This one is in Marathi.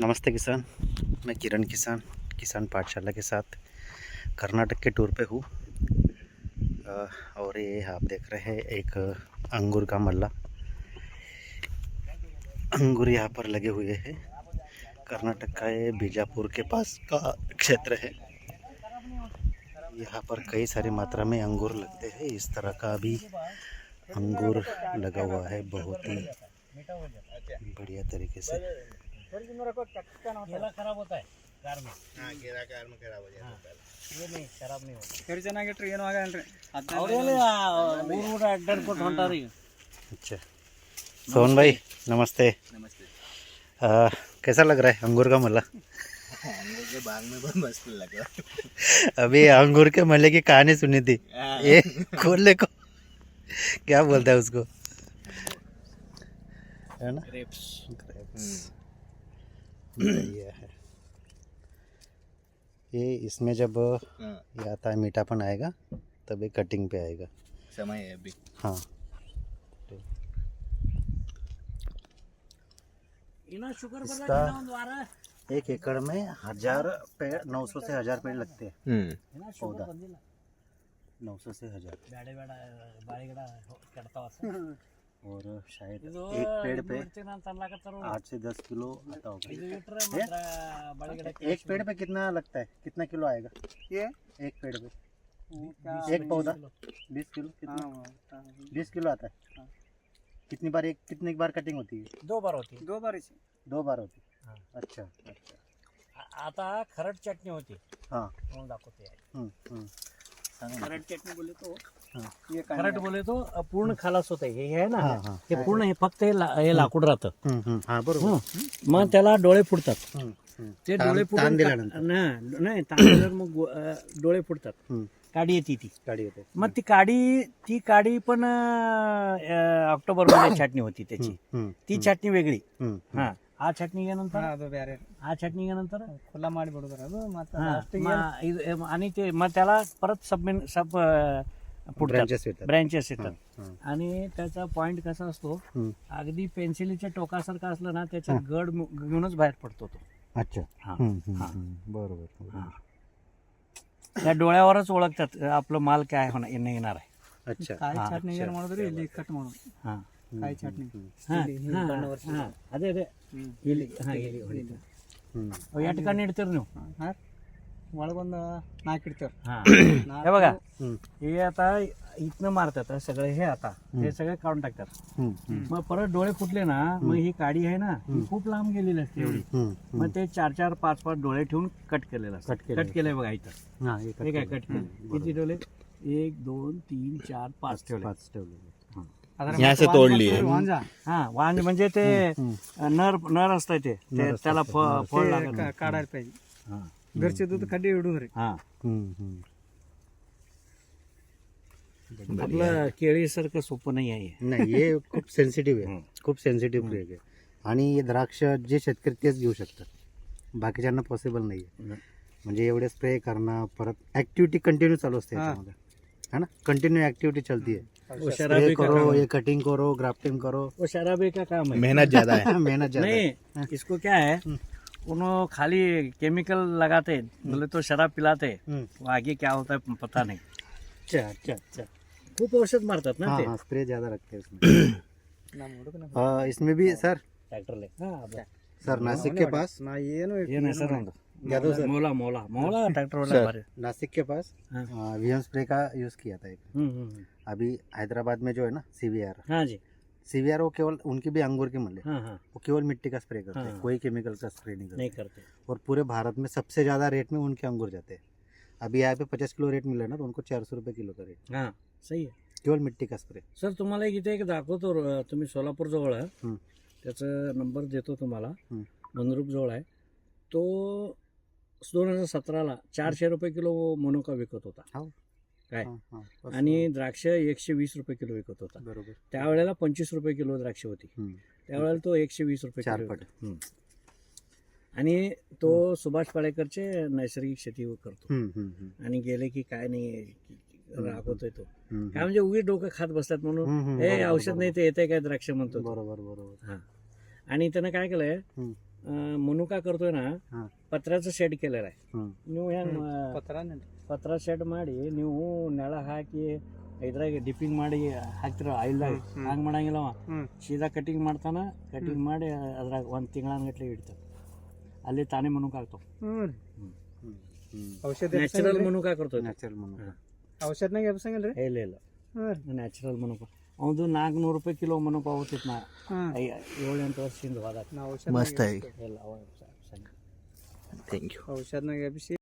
नमस्ते किसान। मैं किरण किसान किसान पाठशाला के साथ कर्नाटक के टूर पे हूँ। और ये आप देख रहे हैं एक अंगूर का मल्ला। अंगूर यहाँ पर लगे हुए हैं। कर्नाटक का ये बीजापुर के पास का क्षेत्र है। यहाँ पर कई सारी मात्रा में अंगूर लगते हैं। इस तरह का भी अंगूर लगा हुआ है। बहुत ही बढ़िया तरीके से। केला खराब होता है कार में ये नहीं खराब नहीं होता ಸರಿ ಚೆನ್ನಾಗಿಟ್ರಿ ಏನೂ ಆಗಲ್ರಿ ಅವರೆಲ್ಲ ಊರು ಊರ ಅಡ್ಡಾಡ್ಕೊಟ್ಟು ಹೊಂಟಾರಿ अच्छा सोहन भाई नमस्ते ನಮಸ್ತೆ आ, कैसा लग रहा है अंगूर का मल्ला के बाग में बहुत मस्त लगा अभी अंगूर के मल्ले की कहानी सुनी थी ये खोलने को क्या बोलता है उसको है ना ग्रेप्स Grapes. ये है। ये इसमें जब ये आता है मीठापन आएगा तब ये कटिंग पे आएगा। समय है अभी। हाँ। इसका एक एकड़ में हज़ार पेड़ नौ सौ से हज़ार पेड़ लगते हैं। हम्म। पौधा। नौ सौ से हज़ार। और शायद एक पेड़ पे आठ से दस किलो आता होगा। एक पेड़ पे कितना लगता है? कितना किलो आएगा? ये? एक पेड़ पे। एक पौधा? बीस किलो? कितना? हाँ, हाँ, हाँ, बीस किलो आता है? कितनी बार एक कितने बार कटिंग होती है? दो बार होती है। दो बार दो बार होती है। अच्छा अच्छा। आता खरट चटनी होती हाँ। हाँ। दाखवते खरट चटनी बोले तो हाँ. ये खरड बोले तो पूर्ण खालास होत हे आहे ना हा, हा. हे पूर्ण हे फक्त हे ला- हे लाकूड राहतं हम्म, हम्म. हाँ बरोबर हं. मग त्याला डोळे फुटतात हम्म, हम्म. ते ताण- डोळे ताण फुटून दिल्यानंतर ना- नाही ताण दिल्यावर मग गो- अं, डोळे फुटतात हम्म. काडी येते ती गाडी येते मग ती काडी ती काडी पण ऑक्टोबर मध्ये छाटणी होती त्याची हम्म, ती छाटणी वेगळी हम्म, हा ಆ ಚಟ್ನಿಗೇನಂತ ಅದು ಬೇರೆ ಆ ಚಟ್ನಿಗೇನಂತರ ಖುಲ್ಲಾ ಮಾಡಿ ಬಿಡುದ್ರ ಅದು ಮತ್ತೆ हा, last ಗೆ ಮ- ಇದು- आणि ते मग त्याला परत सब सब फुटतात ब्रँचेस येतात. आणि त्याचा पॉइंट कसा असतो? अगदी पेन्सिलीच्या टोकासारखा असला ना त्याचा गड घेऊनच बाहेर पडतो तो. अच्छा. बरोबर त्या डोळ्यावरच ओळखतात आपलं माल काय होणार येणार आहे. अच्छा. काय छाटणी म्हणून लेखट म्हणून. काय छाटणी? अरे, अरे. या ठिकाणी इडतर नेऊ. हा? ಒಳಗೊಂದು ನಾಲ್ಕು ಇಡ್ತೇವೆ हा हे बघा हम्म. हे आता इथनं मारतात हा सगळे हे आता हे सगळे काढून टाकतात हम्म, हम्म. मग परत डोळे फुटले ना मग ही काडी आहे ना ही खूप लांब गेलेली असते एवढी हम्म, हम्म. मग ते चार चार पाच पाच डोळे ठेवून कट केलेलं असतं कट केलेलं कट केलंय बघा इथं हा, हे हे काय कट कट केलं किती डोळे एक दोन तीन चार पाच ठेवले पाच ठेवलेले ಅದರ यहाँ से ಮತ್ತೆ तोड़ ವಾಂಜ लिए। ಮಾಡ್ತಾರೆ, ವಾಂಜ हा वांज म्हणजे ते नर नर असतं ते ते नर असतं त्याला ते. फ- फळ ते लागत ಕ- ಕಾಡಾರ್ घरचे दूध खाली एवढून रे आपलं केळी सारखं सोपं नाही आहे नाही हे खूप सेन्सिटिव्ह आहे. खूप सेन्सिटिव्ह प्रयोग आहे आणि हे द्राक्ष जे शेतकरी तेच घेऊ शकतात. बाकीच्यांना पॉसिबल नाही आहे म्हणजे एवढे स्प्रे करणं परत ऍक्टिव्हिटी कंटिन्यू चालू असते है. ना? कंटिन्यू ऍक्टिव्हिटी चलती आहे. करो ये कटिंग करो ग्राफ्टिंग करो. वो का काम है मेहनत ज्यादा है मेहनत ज्यादा इसको क्या है? उन्हों खाली केमिकल लगाते हम्म। बोले तो शराब पिलाते। हम्म। वो आगे क्या होता है पता नहीं। अच्छा अच्छा अच्छा। खूब औषध मारतात ना हाँ, हाँ, स्प्रे ज़्यादा रखते हैं इसमें आ, हाँ, इसमें भी हाँ, सर। ट्रैक्टर ले। हाँ, अच्छा। सर नासिक के पास? ना ये ये ना सर। यादव तो सर? मोला मोला मोला ट्रैक्टर वाला नासिक के पास? वीएम स्प्रे का यूज़ किया था एक। हम्म, अभी हैदराबाद में जो है ना सीबीआर हाँ जी। सीवीआर वो केवल उनकी भी अंगूर की हाँ। हाँ वो केवल मिट्टी का स्प्रे करते हैं हाँ। कोई केमिकल का स्प्रे नहीं करते नहीं करते। और पूरे भारत में सबसे ज़्यादा रेट में उनके अंगूर जाते हैं। अभी यहाँ पे पचास किलो रेट मिला ना तो उनको चार सौ रुपये किलो का रेट हा सही आहे केवल मिट्टी का स्प्रे सर तुम्हाला एक इथे एक दाखवतो अं, तुम्ही सोलापूर जवळ आहे हम्म. त्याचा नंबर देतो तुम्हाला. मंद्रुप जवळ आहे. तो दोन हजार सतराला चारशे रुपये किलो मोनोका विकत होता. हो. काय? आणि द्राक्ष एकशे वीस रुपये किलो विकत होता. बरोबर. त्यावेळेला पंचवीस रुपये किलो द्राक्ष होती. त्यावेळेला तो एकशे वीस रुपये चार पट. आणि तो सुभाष पाळेकरचे नैसर्गिक शेती करतो. आणि गेले की काय नाही रागवतोय तो. काय म्हणजे उगीच डोकं खात बसतात म्हणून. हे औषध नाही. ते येते काय द्राक्ष म्हणतो. बरोबर बरोबर. हा. आणि त्यानं काय केलंय. मनुका करतोय ना हा. पत्र्याचं शेड केलेलं आहे हम्म. ನೀವು ಹೆಂಗ್ ಪತ್ರ ನೆನ್ರಿ. ಪತ್ರ ಶೆಡ್ ಮಾಡಿ ನೀವು ನೆಳ ಹಾಕಿ ಇದ್ರಾಗ ಡಿಪ್ಪಿಂಗ್ ಮಾಡಿ ಹಾಕ್ತಿರ ಆಯಿಲ್ದಾಗ ಹ್ಮ್. ಹಂಗೆ ಮಾಡಂಗಿಲ್ಲ ಅವ ಹ್ಮ್. ಸೀದಾ ಕಟಿಂಗ್ ಮಾಡ್ತಾನ ಕಟಿಂಗ್ ಮಾಡಿ ಅದ್ರಾಗ ಒಂದು ತಿಂಗಳನ್ಗಟ್ಲೆ ಇಡ್ತಾವ ಅಲ್ಲಿ ತಾನೇ ಮನುಕ ಆಗ್ತಾವ ಹ್ಞೂ ರೀ ಹ್ಮ್. ಔಷಧ ನ್ಯಾಚುರಲ್ ಮನುಕ ಕರ್ತೈತಿ ನ್ಯಾಚುರಲ್ ಮನುಕ ಔಷಧನಾಗ ಎಬ್ಸಂಗಿಲ್ಲ ರೀ ಇಲ್ಲ ಇಲ್ಲ ಹ್ಞೂ ರೀ ನ್ಯಾಚುರಲ್ ಮನುಕ ಒಂದು ನಾಲ್ಕುನೂರು ರೂಪಾಯಿ ಕಿಲೋ ಮನು ಪಾವತಿತ್ತು ನಾ ಏಳೆಂಟು ವರ್ಷದಿಂದ ಹೋದಾಗ ಔಷಧ ಮಸ್ತ್ ಆಗಿ. ಥ್ಯಾಂಕ್ ಯು ಔಷಧನಾಗ ಎಬ್ಬಿಸಿ.